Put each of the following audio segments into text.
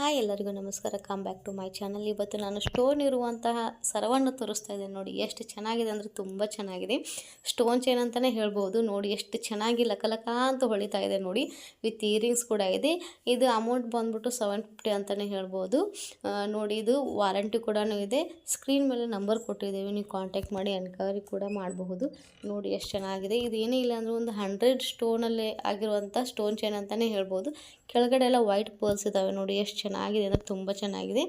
Hi ಎಲ್ಲರಿಗೂ ನಮಸ್ಕಾರ. Come back to my channel ಇವತ್ತು ನಾನು ಸ್ಟೋನ್ ಇರುವಂತಹ ಸರವನ್ನು ತೋರಿಸ್ತಾ ಇದ್ದೇನೆ. ನೋಡಿ, ಎಷ್ಟು ಚೆನ್ನಾಗಿದೆ ಅಂದರೆ ತುಂಬ ಚೆನ್ನಾಗಿದೆ. ಸ್ಟೋನ್ ಚೈನ್ ಅಂತಲೇ ಹೇಳ್ಬೋದು. ನೋಡಿ, ಎಷ್ಟು ಚೆನ್ನಾಗಿ ಲಕಲಕ ಅಂತ ಹೊಳಿತಾ ಇದೆ. ನೋಡಿ, ವಿತ್ ಇಯರಿಂಗ್ಸ್ ಕೂಡ ಇದೆ. ಇದು ಅಮೌಂಟ್ ಬಂದ್ಬಿಟ್ಟು ಸೆವೆನ್ ಫಿಫ್ಟಿ ಅಂತಲೇ ಹೇಳ್ಬೋದು. ನೋಡಿ, ಇದು ವಾರಂಟಿ ಕೂಡ ಇದೆ. ಸ್ಕ್ರೀನ್ ಮೇಲೆ ನಂಬರ್ ಕೊಟ್ಟಿದ್ದೇವೆ. ನೀವು ಕಾಂಟ್ಯಾಕ್ಟ್ ಮಾಡಿ ಎನ್ಕ್ವೈರಿ ಕೂಡ ಮಾಡಬಹುದು. ನೋಡಿ, ಎಷ್ಟು ಚೆನ್ನಾಗಿದೆ. ಇದು ಏನೇ ಇಲ್ಲ ಅಂದರೆ ಒಂದು ಹಂಡ್ರೆಡ್ ಸ್ಟೋನಲ್ಲೇ ಆಗಿರುವಂಥ ಸ್ಟೋನ್ ಚೈನ್ ಅಂತಲೇ ಹೇಳ್ಬೋದು. ಕೆಳಗಡೆ ಎಲ್ಲ ವೈಟ್ ಪರ್ಲ್ಸ್ ಇದ್ದಾವೆ. ನೋಡಿ, ಎಷ್ಟು ಚೆನ್ನಾಗಿದೆ ಅಂದರೆ ತುಂಬ ಚೆನ್ನಾಗಿದೆ.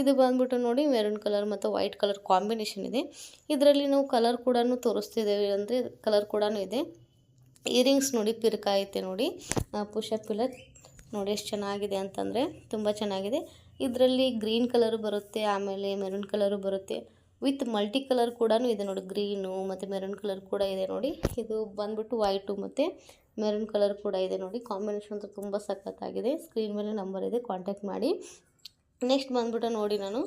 ಇದು ಬಂದ್ಬಿಟ್ಟು ನೋಡಿ ಮೆರೂನ್ ಕಲರ್ ಮತ್ತು ವೈಟ್ ಕಲರ್ ಕಾಂಬಿನೇಷನ್ ಇದೆ. ಇದರಲ್ಲಿ ನಾವು ಕಲರ್ ಕೂಡ ತೋರಿಸ್ತಿದ್ದೇವೆ ಅಂದರೆ ಕಲರ್ ಕೂಡ ಇದೆ. ಇಯರಿಂಗ್ಸ್ ನೋಡಿ ಪಿರ್ಕ ಐತೆ ನೋಡಿ ಪುಷಪ್ ಇಲ್ಲ. ನೋಡಿ ಎಷ್ಟು ಚೆನ್ನಾಗಿದೆ ಅಂತಂದರೆ ತುಂಬ ಚೆನ್ನಾಗಿದೆ. ಇದರಲ್ಲಿ ಗ್ರೀನ್ ಕಲರು ಬರುತ್ತೆ, ಆಮೇಲೆ ಮೆರೂನ್ ಕಲರು ಬರುತ್ತೆ. ವಿತ್ ಮಲ್ಟಿ ಕಲರ್ ಕೂಡ ಇದೆ ನೋಡಿ ಗ್ರೀನು ಮತ್ತು ಮೆರೂನ್ ಕಲರ್ ಕೂಡ ಇದೆ ನೋಡಿ. ಇದು ಬಂದ್ಬಿಟ್ಟು ವೈಟು ಮತ್ತು ಮೆರೂನ್ ಕಲರ್ ಕೂಡ ಇದೆ ನೋಡಿ. ಕಾಂಬಿನೇಷನ್ ಅಂತೂ ತುಂಬ ಸಖತ್ತಾಗಿದೆ. ಸ್ಕ್ರೀನ್ ಮೇಲೆ ನಂಬರ್ ಇದೆ. ಕಾಂಟ್ಯಾಕ್ಟ್ ಮಾಡಿ. ನೆಕ್ಸ್ಟ್ ಬಂದ್ಬಿಟ್ಟು ನೋಡಿ ನಾನು.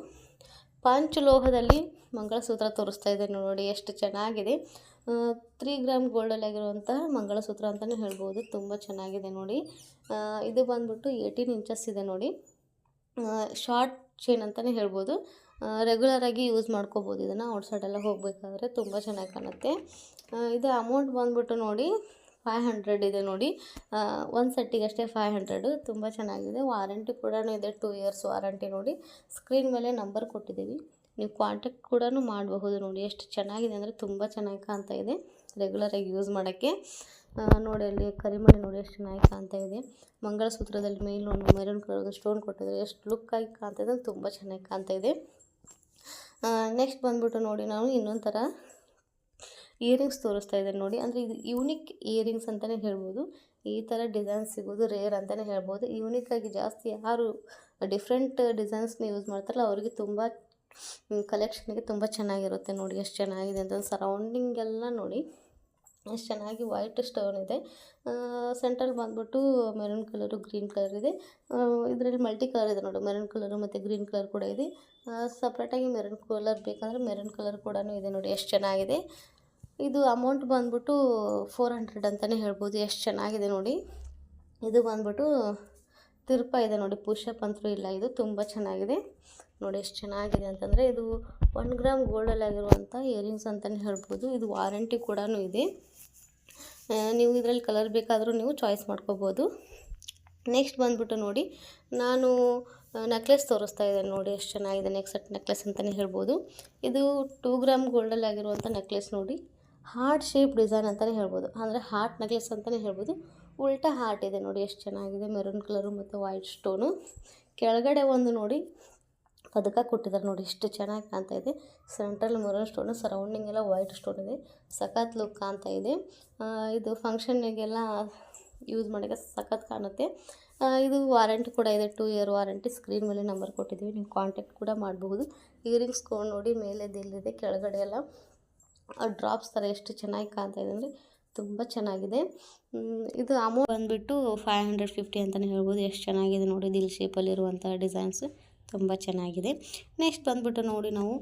ಪಂಚಲೋಹದಲ್ಲಿ ಮಂಗಳಸೂತ್ರ ತೋರಿಸ್ತಾ ಇದ್ದೇನೆ ನೋಡಿ ಎಷ್ಟು ಚೆನ್ನಾಗಿದೆ. ತ್ರೀ ಗ್ರಾಮ್ ಗೋಲ್ಡಲ್ಲಿ ಆಗಿರುವಂತಹ ಮಂಗಳಸೂತ್ರ ಅಂತಲೇ ಹೇಳ್ಬೋದು. ತುಂಬ ಚೆನ್ನಾಗಿದೆ ನೋಡಿ. ಇದು ಬಂದ್ಬಿಟ್ಟು ಏಯ್ಟೀನ್ ಇಂಚಸ್ ಇದೆ ನೋಡಿ. ಶಾರ್ಟ್ ಚೈನ್ ಅಂತಲೇ ಹೇಳ್ಬೋದು. ರೆಗ್ಯುಲರಾಗಿ ಯೂಸ್ ಮಾಡ್ಕೋಬೋದು. ಇದನ್ನು ಔಟ್ಸೈಡೆಲ್ಲ ಹೋಗಬೇಕಾದ್ರೆ ತುಂಬ ಚೆನ್ನಾಗಿ ಕಾಣುತ್ತೆ. ಇದು ಅಮೌಂಟ್ ಬಂದ್ಬಿಟ್ಟು ನೋಡಿ ಫೈವ್ ಹಂಡ್ರೆಡ್ ಇದೆ ನೋಡಿ. ಒಂದು ಸೆಟ್ಟಿಗೆ ಅಷ್ಟೇ ಫೈವ್ ಹಂಡ್ರೆಡು ತುಂಬ ಚೆನ್ನಾಗಿದೆ. ವಾರಂಟಿ ಕೂಡ ಇದೆ ಟೂ ಇಯರ್ಸ್ ವಾರಂಟಿ ನೋಡಿ. ಸ್ಕ್ರೀನ್ ಮೇಲೆ ನಂಬರ್ ಕೊಟ್ಟಿದ್ದೀವಿ. ನೀವು ಕಾಂಟ್ಯಾಕ್ಟ್ ಕೂಡ ಮಾಡಬಹುದು ನೋಡಿ. ಎಷ್ಟು ಚೆನ್ನಾಗಿದೆ ಅಂದರೆ ತುಂಬ ಚೆನ್ನಾಗಿ ಕಾಣ್ತಾ ಇದೆ. ರೆಗ್ಯುಲರಾಗಿ ಯೂಸ್ ಮಾಡೋಕ್ಕೆ. ನೋಡಿ ಅಲ್ಲಿ ಕರಿಮಣಿ ನೋಡಿ ಎಷ್ಟು ಚೆನ್ನಾಗಿ ಕಾಣ್ತಾ ಇದೆ. ಮಂಗಳಸೂತ್ರದಲ್ಲಿ ಮೇಲ್ ಒಂದು ಮೆರೂನ್ ಕಲರ್ ಸ್ಟೋನ್ ಕೊಟ್ಟಿದ್ದಾರೆ. ಎಷ್ಟು ಲುಕ್ಕಾಗಿ ಕಾಣ್ತಾ ಇದೆ ತುಂಬ ಚೆನ್ನಾಗಿ ಕಾಣ್ತಾ ಇದೆ. ನೆಕ್ಸ್ಟ್ ಬಂದ್ಬಿಟ್ಟು ನೋಡಿ ನಾವು ಇನ್ನೊಂದು ಥರ ಇಯರಿಂಗ್ಸ್ ತೋರಿಸ್ತಾ ಇದ್ದಾರೆ ನೋಡಿ. ಅಂದರೆ ಇದು ಯೂನಿಕ್ ಇಯರಿಂಗ್ಸ್ ಅಂತಲೇ ಹೇಳ್ಬೋದು. ಈ ಥರ ಡಿಸೈನ್ ಸಿಗೋದು ರೇರ್ ಅಂತಲೇ ಹೇಳ್ಬೋದು. ಆಗಿ ಜಾಸ್ತಿ ಯಾರು ಡಿಫ್ರೆಂಟ್ ಡಿಸೈನ್ಸ್ನ ಯೂಸ್ ಮಾಡ್ತಾರಲ್ಲ, ಅವರಿಗೆ ತುಂಬ ಕಲೆಕ್ಷನ್ಗೆ ತುಂಬ ಚೆನ್ನಾಗಿರುತ್ತೆ ನೋಡಿ ಎಷ್ಟು ಚೆನ್ನಾಗಿದೆ ಅಂತ. ಸರೌಂಡಿಂಗ್ ಎಲ್ಲ ನೋಡಿ ಎಷ್ಟು ಚೆನ್ನಾಗಿ ವೈಟ್ ಸ್ಟೋನ್ ಇದೆ. ಸೆಂಟ್ರಲ್ ಬಂದ್ಬಿಟ್ಟು ಮೆರೂನ್ ಕಲರು ಗ್ರೀನ್ ಕಲರ್ ಇದೆ. ಇದರಲ್ಲಿ ಮಲ್ಟಿ ಕಲರ್ ಇದೆ ನೋಡಿ. ಮೆರೂನ್ ಕಲರು ಮತ್ತು ಗ್ರೀನ್ ಕಲರ್ ಕೂಡ ಇದೆ. ಸಪ್ರೇಟಾಗಿ ಮೆರೂನ್ ಕಲರ್ ಬೇಕಂದರೆ ಮೆರೂನ್ ಕಲರ್ ಕೂಡ ಇದೆ ನೋಡಿ ಎಷ್ಟು ಚೆನ್ನಾಗಿದೆ. ಇದು ಅಮೌಂಟ್ ಬಂದ್ಬಿಟ್ಟು ಫೋರ್ ಹಂಡ್ರೆಡ್ ಅಂತಲೇ ಹೇಳ್ಬೋದು. ಎಷ್ಟು ಚೆನ್ನಾಗಿದೆ ನೋಡಿ. ಇದು ಬಂದ್ಬಿಟ್ಟು ತಿರುಪ ಇದೆ ನೋಡಿ. ಪುಷಪ್ ಅಂತೂ ಇಲ್ಲ ಇದು. ತುಂಬ ಚೆನ್ನಾಗಿದೆ. ನೋಡಿ ಎಷ್ಟು ಚೆನ್ನಾಗಿದೆ ಅಂತಂದರೆ ಇದು ಒನ್ ಗ್ರಾಮ್ ಗೋಲ್ಡಲ್ಲಾಗಿರುವಂಥ ಇಯರಿಂಗ್ಸ್ ಅಂತಲೇ ಹೇಳ್ಬೋದು. ಇದು ವಾರಂಟಿ ಕೂಡ ಇದೆ. ನೀವು ಇದರಲ್ಲಿ ಕಲರ್ ಬೇಕಾದರೂ ನೀವು ಚಾಯ್ಸ್ ಮಾಡ್ಕೋಬೋದು. ನೆಕ್ಸ್ಟ್ ಬಂದ್ಬಿಟ್ಟು ನೋಡಿ, ನಾನು ನೆಕ್ಲೆಸ್ ತೋರಿಸ್ತಾ ಇದ್ದೇನೆ ನೋಡಿ ಎಷ್ಟು ಚೆನ್ನಾಗಿದೆ. ನೆಕ್ಸ್ಟ್ ನೆಕ್ಲೆಸ್ ಅಂತಲೇ ಹೇಳ್ಬೋದು. ಇದು ಟೂ ಗ್ರಾಮ್ ಗೋಲ್ಡಲ್ಲಾಗಿರುವಂಥ ನೆಕ್ಲೆಸ್ ನೋಡಿ. ಹಾರ್ಟ್ ಶೇಪ್ ಡಿಸೈನ್ ಅಂತಲೇ ಹೇಳ್ಬೋದು. ಅಂದರೆ ಹಾರ್ಟ್ ನೆಕ್ಲೆಸ್ ಅಂತಲೇ ಹೇಳ್ಬೋದು. ಉಲ್ಟಾ ಹಾರ್ಟ್ ಇದೆ ನೋಡಿ, ಎಷ್ಟು ಚೆನ್ನಾಗಿದೆ. ಮೆರೂನ್ ಕಲರು ಮತ್ತು ವೈಟ್ ಸ್ಟೋನು. ಕೆಳಗಡೆ ಒಂದು ನೋಡಿ, ಪದಕ ಕೊಟ್ಟಿದ್ದಾರೆ ನೋಡಿ, ಎಷ್ಟು ಚೆನ್ನಾಗಿ ಕಾಣ್ತಾ ಇದೆ. ಸೆಂಟ್ರಲ್ ಮೆರೂನ್ ಸ್ಟೋನು, ಸರೌಂಡಿಂಗ್ ಎಲ್ಲ ವೈಟ್ ಸ್ಟೋನ್ ಇದೆ. ಸಖತ್ ಲುಕ್ ಕಾಣ್ತಾ ಇದೆ. ಇದು ಫಂಕ್ಷನ್ನಿಗೆಲ್ಲ ಯೂಸ್ ಮಾಡಿದ್ರೆ ಸಖತ್ ಕಾಣುತ್ತೆ. ಇದು ವಾರಂಟಿ ಕೂಡ ಇದೆ, ಟೂ ಇಯರ್ ವಾರಂಟಿ. ಸ್ಕ್ರೀನ್ ಮೇಲೆ ನಂಬರ್ ಕೊಟ್ಟಿದ್ದೀವಿ, ನೀವು ಕಾಂಟ್ಯಾಕ್ಟ್ ಕೂಡ ಮಾಡಬಹುದು. ಇಯರಿಂಗ್ಸ್ ನೋಡಿ, ಮೇಲೆ ದಿಲ್ಲಿದೆ ಕೆಳಗಡೆ ಎಲ್ಲ. ಡ್ರಾಪ್ಸ್ ಥರ ಎಷ್ಟು ಚೆನ್ನಾಗಿ ಕಾಣ್ತಾ ಇದೆ ಅಂದರೆ ತುಂಬ ಚೆನ್ನಾಗಿದೆ. ಇದು ಅಮೌಂಟ್ ಬಂದುಬಿಟ್ಟು ಫೈವ್ ಹಂಡ್ರೆಡ್ ಫಿಫ್ಟಿ ಅಂತಲೇ ಹೇಳ್ಬೋದು. ಎಷ್ಟು ಚೆನ್ನಾಗಿದೆ ನೋಡಿ ದಿಲ್ ಶೇಪಲ್ಲಿರುವಂಥ ಡಿಸೈನ್ಸ್ ತುಂಬ ಚೆನ್ನಾಗಿದೆ. ನೆಕ್ಸ್ಟ್ ಬಂದ್ಬಿಟ್ಟು ನೋಡಿ ನಾವು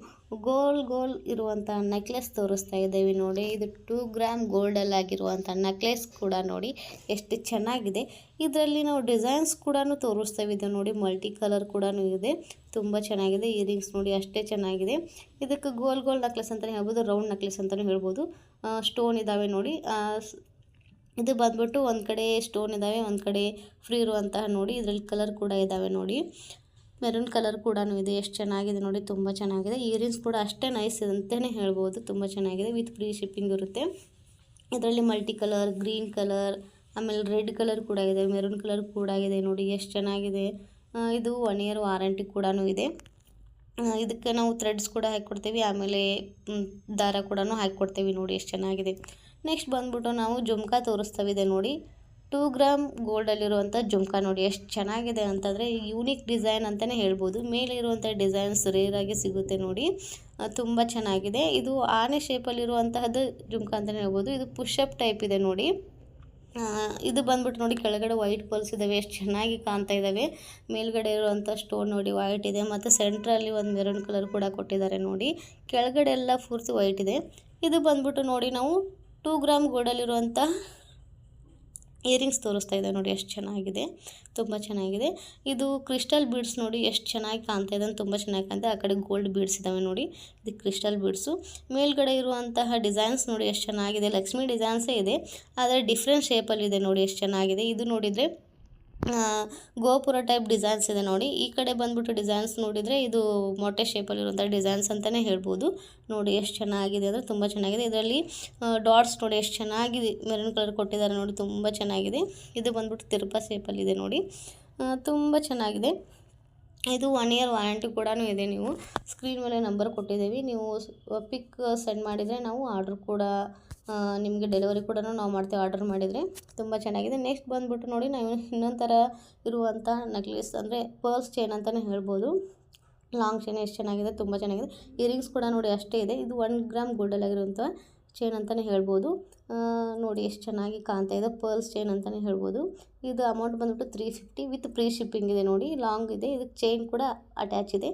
ಗೋಲ್ ಗೋಲ್ ಇರುವಂಥ ನೆಕ್ಲೆಸ್ ತೋರಿಸ್ತಾ ಇದ್ದೇವೆ ನೋಡಿ. ಇದು ಟೂ ಗ್ರಾಮ್ ಗೋಲ್ಡಲ್ಲಾಗಿರುವಂಥ ನೆಕ್ಲೆಸ್ ಕೂಡ ನೋಡಿ ಎಷ್ಟು ಚೆನ್ನಾಗಿದೆ. ಇದರಲ್ಲಿ ನಾವು ಡಿಸೈನ್ಸ್ ಕೂಡ ತೋರಿಸ್ತಾ ಇದು ನೋಡಿ ಮಲ್ಟಿ ಕಲರ್ ಕೂಡ ಇದೆ. ತುಂಬ ಚೆನ್ನಾಗಿದೆ. ಇಯರಿಂಗ್ಸ್ ನೋಡಿ ಅಷ್ಟೇ ಚೆನ್ನಾಗಿದೆ. ಇದಕ್ಕೆ ಗೋಲ್ ಗೋಲ್ ನೆಕ್ಲೆಸ್ ಅಂತಲೇ ಹೇಳ್ಬೋದು ರೌಂಡ್ ನೆಕ್ಲೆಸ್ ಅಂತಲೇ ಹೇಳ್ಬೋದು. ಸ್ಟೋನ್ ಇದ್ದಾವೆ ನೋಡಿ. ಇದು ಬಂದ್ಬಿಟ್ಟು ಒಂದು ಕಡೆ ಸ್ಟೋನ್ ಇದ್ದಾವೆ ಒಂದು ಕಡೆ ಫ್ರೀ ಇರುವಂತಹ ನೋಡಿ. ಇದರಲ್ಲಿ ಕಲರ್ ಕೂಡ ಇದ್ದಾವೆ ನೋಡಿ. ಮೆರೂನ್ ಕಲರ್ ಕೂಡ ಇದೆ. ಎಷ್ಟು ಚೆನ್ನಾಗಿದೆ ನೋಡಿ, ತುಂಬ ಚೆನ್ನಾಗಿದೆ. ಇಯರಿಂಗ್ಸ್ ಕೂಡ ಅಷ್ಟೇ ನೈಸ್ ಅಂತಲೇ ಹೇಳ್ಬೋದು. ತುಂಬ ಚೆನ್ನಾಗಿದೆ. ವಿತ್ ಫ್ರೀ ಶಿಪ್ಪಿಂಗ್ ಇರುತ್ತೆ. ಇದರಲ್ಲಿ ಮಲ್ಟಿ ಕಲರ್ ಗ್ರೀನ್ ಕಲರ್ ಆಮೇಲೆ ರೆಡ್ ಕಲರ್ ಕೂಡ ಇದೆ. ಮೆರೂನ್ ಕಲರ್ ಕೂಡ ಇದೆ ನೋಡಿ, ಎಷ್ಟು ಚೆನ್ನಾಗಿದೆ. ಇದು ಒನ್ ಇಯರ್ ವಾರಂಟಿ ಕೂಡ ಇದೆ. ಇದಕ್ಕೆ ನಾವು ಥ್ರೆಡ್ಸ್ ಕೂಡ ಹಾಕಿಕೊಡ್ತೀವಿ. ಆಮೇಲೆ ದಾರ ಕೂಡ ಹಾಕಿಕೊಡ್ತೀವಿ ನೋಡಿ, ಎಷ್ಟು ಚೆನ್ನಾಗಿದೆ. ನೆಕ್ಸ್ಟ್ ಬಂದ್ಬಿಟ್ಟು ನಾವು ಜುಮ್ಕಾ ತೋರಿಸ್ತವಿದೆ ನೋಡಿ. ಟೂ ಗ್ರಾಮ್ ಗೋಲ್ಡಲ್ಲಿರುವಂಥ ಜುಮ್ಕಾ ನೋಡಿ ಎಷ್ಟು ಚೆನ್ನಾಗಿದೆ ಅಂತಂದರೆ ಯೂನಿಕ್ ಡಿಸೈನ್ ಅಂತಲೇ ಹೇಳ್ಬೋದು. ಮೇಲಿರುವಂಥ ಡಿಸೈನ್ಸ್ ರೇರಾಗಿ ಸಿಗುತ್ತೆ ನೋಡಿ. ತುಂಬ ಚೆನ್ನಾಗಿದೆ. ಇದು ಆನೆ ಶೇಪಲ್ಲಿರುವಂತಹದ್ದು ಜುಮ್ಕಾ ಅಂತಲೇ ಹೇಳ್ಬೋದು. ಇದು ಪುಷಪ್ ಟೈಪ್ ಇದೆ ನೋಡಿ. ಇದು ಬಂದ್ಬಿಟ್ಟು ನೋಡಿ ಕೆಳಗಡೆ ವೈಟ್ ಪಲ್ಸ್ ಇದ್ದಾವೆ ಎಷ್ಟು ಚೆನ್ನಾಗಿ ಕಾಣ್ತಾ ಇದ್ದಾವೆ ಮೇಲ್ಗಡೆ ಇರುವಂಥ ಸ್ಟೋನ್ ನೋಡಿ ವೈಟ್ ಇದೆ. ಮತ್ತು ಸೆಂಟ್ರಲ್ಲಿ ಒಂದು ಮೆರೂನ್ ಕಲರ್ ಕೂಡ ಕೊಟ್ಟಿದ್ದಾರೆ ನೋಡಿ. ಕೆಳಗಡೆ ಎಲ್ಲ ಪೂರ್ತಿ ವೈಟ್ ಇದೆ. ಇದು ಬಂದ್ಬಿಟ್ಟು ನೋಡಿ ನಾವು ಟೂ ಗ್ರಾಮ್ ಗೋಲ್ಡಲ್ಲಿರುವಂಥ ಇಯರಿಂಗ್ಸ್ ತೋರಿಸ್ತಾ ಇದೆ ನೋಡಿ ಎಷ್ಟು ಚೆನ್ನಾಗಿದೆ. ತುಂಬ ಚೆನ್ನಾಗಿದೆ. ಇದು ಕ್ರಿಸ್ಟಲ್ ಬೀಡ್ಸ್ ನೋಡಿ ಎಷ್ಟು ಚೆನ್ನಾಗಿ ಕಾಣ್ತಾ ಇದೆ ತುಂಬ ಚೆನ್ನಾಗಿ ಕಾಣ್ತಾ ಆ ಕಡೆ ಗೋಲ್ಡ್ ಬೀಡ್ಸ್ ಇದ್ದಾವೆ ನೋಡಿ. ಇದು ಕ್ರಿಸ್ಟಲ್ ಬೀಡ್ಸು. ಮೇಲ್ಗಡೆ ಇರುವಂತಹ ಡಿಸೈನ್ಸ್ ನೋಡಿ ಎಷ್ಟು ಚೆನ್ನಾಗಿದೆ. ಲಕ್ಷ್ಮಿ ಡಿಸೈನ್ಸೇ ಇದೆ. ಆದರೆ ಡಿಫ್ರೆಂಟ್ ಶೇಪಲ್ಲಿದೆ ನೋಡಿ ಎಷ್ಟು ಚೆನ್ನಾಗಿದೆ. ಇದು ನೋಡಿದರೆ ಗೋಪುರ ಟೈಪ್ ಡಿಸೈನ್ಸ್ ಇದೆ ನೋಡಿ. ಈ ಕಡೆ ಬಂದ್ಬಿಟ್ಟು ಡಿಸೈನ್ಸ್ ನೋಡಿದರೆ ಇದು ಮೊಟ್ಟೆ ಶೇಪಲ್ಲಿರುವಂಥ ಡಿಸೈನ್ಸ್ ಅಂತಲೇ ಹೇಳ್ಬೋದು. ನೋಡಿ ಎಷ್ಟು ಚೆನ್ನಾಗಿದೆ ಅಂದರೆ ತುಂಬ ಚೆನ್ನಾಗಿದೆ. ಇದರಲ್ಲಿ ಡಾಟ್ಸ್ ನೋಡಿ ಎಷ್ಟು ಚೆನ್ನಾಗಿದೆ. ಮೆರೂನ್ ಕಲರ್ ಕೊಟ್ಟಿದ್ದಾರೆ ನೋಡಿ, ತುಂಬ ಚೆನ್ನಾಗಿದೆ. ಇದು ಬಂದ್ಬಿಟ್ಟು ತಿರುಪ ಶೇಪಲ್ಲಿದೆ ನೋಡಿ. ತುಂಬ ಚೆನ್ನಾಗಿದೆ. ಇದು ಒನ್ ಇಯರ್ ವಾರಂಟಿ ಕೂಡ ಇದೆ ನೀವು. ಸ್ಕ್ರೀನ್ ಮೇಲೆ ನಂಬರ್ ಕೊಟ್ಟಿದ್ದೀವಿ. ನೀವು ಪಿಕ್ ಸೆಂಡ್ ಮಾಡಿದರೆ ನಾವು ಆರ್ಡ್ರ್ ಕೂಡ ನಿಮಗೆ ಡೆಲಿವರಿ ಕೂಡ ನಾವು ಮಾಡ್ತೀವಿ ಆರ್ಡರ್ ಮಾಡಿದರೆ ತುಂಬ ಚೆನ್ನಾಗಿದೆ. ನೆಕ್ಸ್ಟ್ ಬಂದುಬಿಟ್ಟು ನೋಡಿ, ನಾವು ಇನ್ನೊಂದು ಥರ ಇರುವಂಥ ನೆಕ್ಲೆಸ್ ಅಂದರೆ ಪರ್ಲ್ಸ್ ಚೈನ್ ಅಂತಲೇ ಹೇಳ್ಬೋದು. ಲಾಂಗ್ ಚೈನ್ ಎಷ್ಟು ಚೆನ್ನಾಗಿದೆ, ತುಂಬ ಚೆನ್ನಾಗಿದೆ. ಇಯರಿಂಗ್ಸ್ ಕೂಡ ನೋಡಿ ಅಷ್ಟೇ ಇದೆ. ಇದು ಒನ್ ಗ್ರಾಮ್ ಗೋಲ್ಡಲ್ಲಾಗಿರುವಂಥ ಚೈನ್ ಅಂತಲೇ ಹೇಳ್ಬೋದು. ನೋಡಿ ಎಷ್ಟು ಚೆನ್ನಾಗಿ ಕಾಣ್ತಾ ಇದೆ ಪರ್ಲ್ಸ್ ಚೈನ್ ಅಂತಲೇ ಹೇಳ್ಬೋದು. ಇದು ಅಮೌಂಟ್ ಬಂದ್ಬಿಟ್ಟು three fifty with free shipping ಇದೆ ನೋಡಿ ಲಾಂಗ್ ಇದೆ. ಇದಕ್ಕೆ ಚೈನ್ ಕೂಡ ಅಟ್ಯಾಚ್ ಇದೆ.